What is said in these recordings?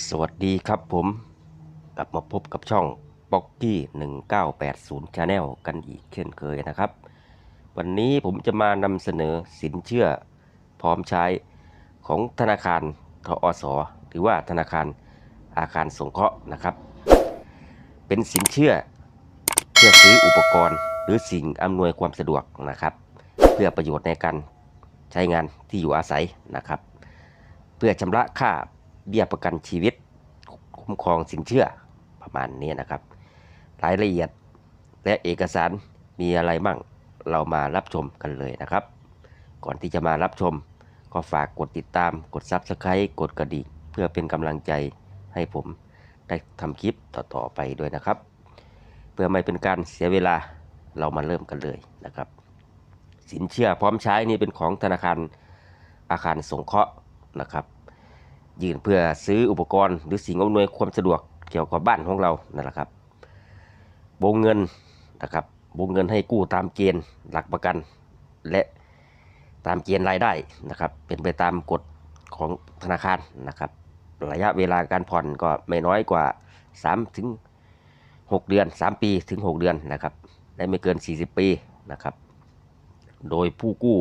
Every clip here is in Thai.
สวัสดีครับผมกลับมาพบกับช่องป๊อกกี้1980 Channel กันอีกเช่นเคยนะครับ วันนี้ผมจะมานำเสนอสินเชื่อพร้อมใช้ของธนาคารทอสหรือว่าธนาคารอาคารสงเคราะห์นะครับ เป็นสินเชื่อเพื่อซื้ออุปกรณ์ หรือสิ่งอำนวยความสะดวกนะครับ เพื่อประโยชน์ในการใช้งานที่อยู่อาศัยนะครับ เพื่อชำระค่า เบี้ยประกันชีวิต คุ้มครองสินเชื่อประมาณนี้นะครับ รายละเอียดและเอกสารมีอะไรมั่งเรามารับชมกันเลยนะครับ ก่อนที่จะมารับชม ก็ฝากกดติดตามกด Subscribe กดกระดิ่งเพื่อเป็นกำลังใจให้ผมได้ทำคลิปต่อๆไปด้วยนะครับ เพื่อไม่เป็นการเสียเวลาเรามาเริ่มกันเลยนะครับ สินเชื่อพร้อมใช้นี่เป็นของธนาคารอาคารสงเคราะห์นะครับ ยื่นเพื่อซื้ออุปกรณ์ หรือสิ่งอำนวยความสะดวกเกี่ยวกับบ้านของเรานั่นแหละครับวงเงินนะครับวงเงินให้กู้ตามเกณฑ์หลักประกัน และตามเกณฑ์รายได้นะครับ เป็นไปตามกฎของธนาคารนะครับ ระยะเวลาการผ่อนก็ไม่น้อยกว่า3ถึง6เดือน 3 ปีถึง 6 เดือนนะครับและไม่เกิน 40 ปีนะครับ โดยผู้กู้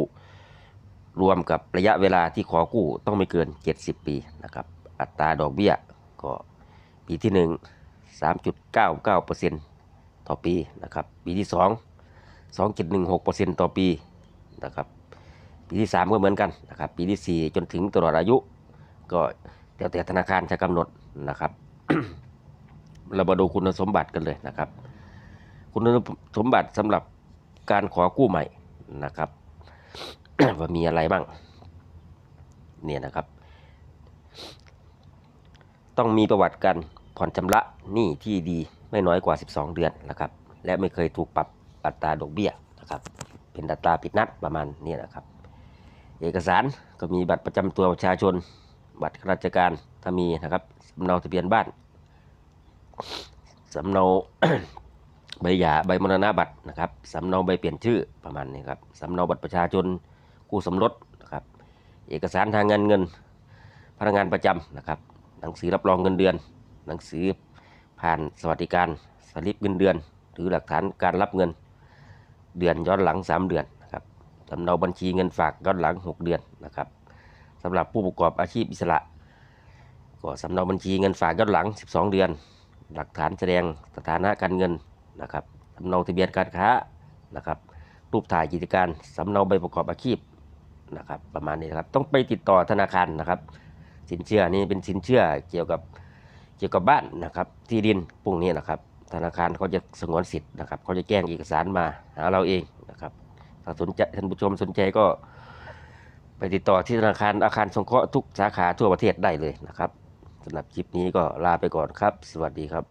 รวมกับระยะเวลาที่ขอกู้ต้องไม่เกิน 70 ปีนะครับ อัตราดอกเบี้ยก็ปีที่ 1 3.99%ต่อปีนะครับ ปีที่ 2 2.16%ต่อปีนะครับ ปีที่ 3 ก็เหมือนกันนะครับ ปีที่ 4 จนถึงตลอดอายุ ก็แล้วแต่ธนาคารจะกำหนดนะครับเรามาดูคุณสมบัติกันเลยนะครับ คุณสมบัติสำหรับการขอกู้ใหม่นะครับ ว่ามีอะไรบ้าง เนี่ยนะครับ ต้องมีประวัติการผ่อนชำระหนี้ที่ดีไม่น้อยกว่า 12 เดือนนะครับ และไม่เคยถูกปรับอัตราดอกเบี้ยนะครับ เป็นอัตราผิดนัดประมาณนี้นะครับ เอกสารก็มีบัตรประจำตัวประชาชน บัตรข้าราชการถ้ามีนะครับสำเนาทะเบียนบ้านสำเนาใบหย่าใบมรณบัตรนะครับสำเนาใบเปลี่ยนชื่อประมาณนี้ครับสำเนาบัตรประชาชน กู้สมรสนะครับเอกสารทางเงินเงิน พนักงานประจำนะครับหนังสือรับรองเงินเดือน หนังสือผ่านสวัสดิการสลิปเงินเดือน หรือหลักฐานการรับเงินเดือนย้อนหลัง 3 เดือนนะครับสำเนาบัญชีเงินฝากย้อนหลัง 6 เดือนนะครับสำหรับผู้ประกอบอาชีพอิสระก็สำเนาบัญชีเงินฝากย้อนหลัง 12 เดือน หลักฐานแสดงสถานะการเงินนะครับสำเนาทะเบียนการค้านะครับรูปถ่ายกิจการสำเนาใบประกอบอาชีพ นะครับ ประมาณนี้นะครับ ต้องไปติดต่อธนาคารนะครับ สินเชื่อนี่เป็นสินเชื่อเกี่ยวกับเกี่ยวกับบ้านนะครับ ที่ดินพวกนี้นะครับ ธนาคารเขาจะสงวนสิทธิ์นะครับเขาจะแจ้งเอกสารมาหาเราเองนะครับถ้าสนใจท่านผู้ชมสนใจก็ ไปติดต่อที่ธนาคารอาคารสงเคราะห์ทุกสาขาทั่วประเทศได้เลยนะครับสำหรับคลิปนี้ก็ลาไปก่อนครับ สวัสดีครับ